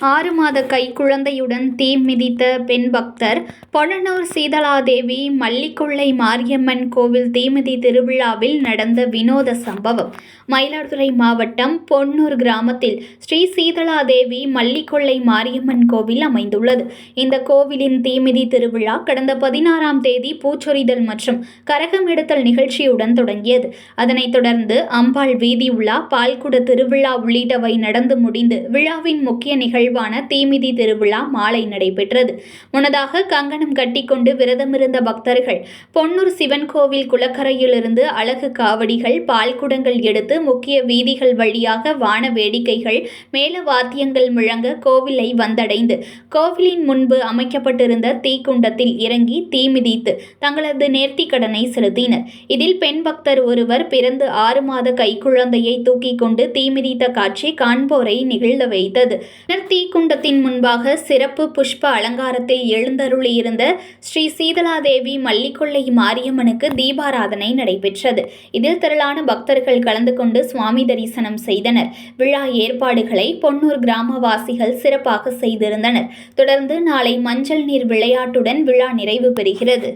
ஆறு மாத கைக்குழந்தையுடன் தீ மிதித்த பெண் பக்தர் பொன்னனூர் சீதளாதேவி மல்லிக்கொள்ளை மாரியம்மன் கோவில் தீமிதி திருவிழாவில் நடந்த வினோத சம்பவம். மயிலாடுதுறை மாவட்டம் பொன்னூர் கிராமத்தில் ஸ்ரீ சீதளாதேவி மல்லிக்கொள்ளை மாரியம்மன் கோவில் அமைந்துள்ளது. இந்த கோவிலின் தீமிதி திருவிழா கடந்த பதினாறாம் தேதி பூச்சொரிதல் மற்றும் கரகம் எடுத்தல் நிகழ்ச்சியுடன் தொடங்கியது. அதனைத் தொடர்ந்து அம்பாள் வீதி உலா பால்குட திருவிழா உள்ளிட்டவை நடந்து முடிந்து விழாவின் முக்கிய நிகழ்வான தீமிதி திருவிழா மாலை நடைபெற்றது. முன்னதாக கங்கணம் கட்டிக்கொண்டு விரதமிருந்த பக்தர்கள் பொன்னூர் சிவன் கோவில் குளக்கரையிலிருந்து அழகு காவடிகள் பால்குடங்கள் எடுத்து முக்கிய வீதிகள் வழியாக வான வேடிக்கைகள் மேல வாத்தியங்கள் முழங்க கோவிலை வந்தடைந்து கோவிலின் முன்பு அமைக்கப்பட்டிருந்த தீக்குண்டத்தில் இறங்கி தீ மிதித்து தங்களது நேர்த்தி கடனை செலுத்தினர். இதில் பெண் பக்தர் ஒருவர் பிறந்து ஆறு மாத கைக்குழந்தையை தூக்கிக் கொண்டு தீமிதித்த காட்சி காண்போரை நிகழ்ந்த வைத்தது. தீக்குண்டத்தின் முன்பாக சிறப்பு புஷ்ப அலங்காரத்தை எழுந்தருளியிருந்த ஸ்ரீ சீதலாதேவி மல்லிக்கொள்ளை மாரியம்மனுக்கு தீபாராதனை நடைபெற்றது. இதில் திரளான பக்தர்கள் கலந்து கொண்டு சுவாமி தரிசனம் செய்தனர். விழா ஏற்பாடுகளை பொன்னூர் கிராமவாசிகள் சிறப்பாக செய்திருந்தனர். தொடர்ந்து நாளை மஞ்சள் நீர் விளையாட்டுடன் விழா நிறைவு பெறுகிறது.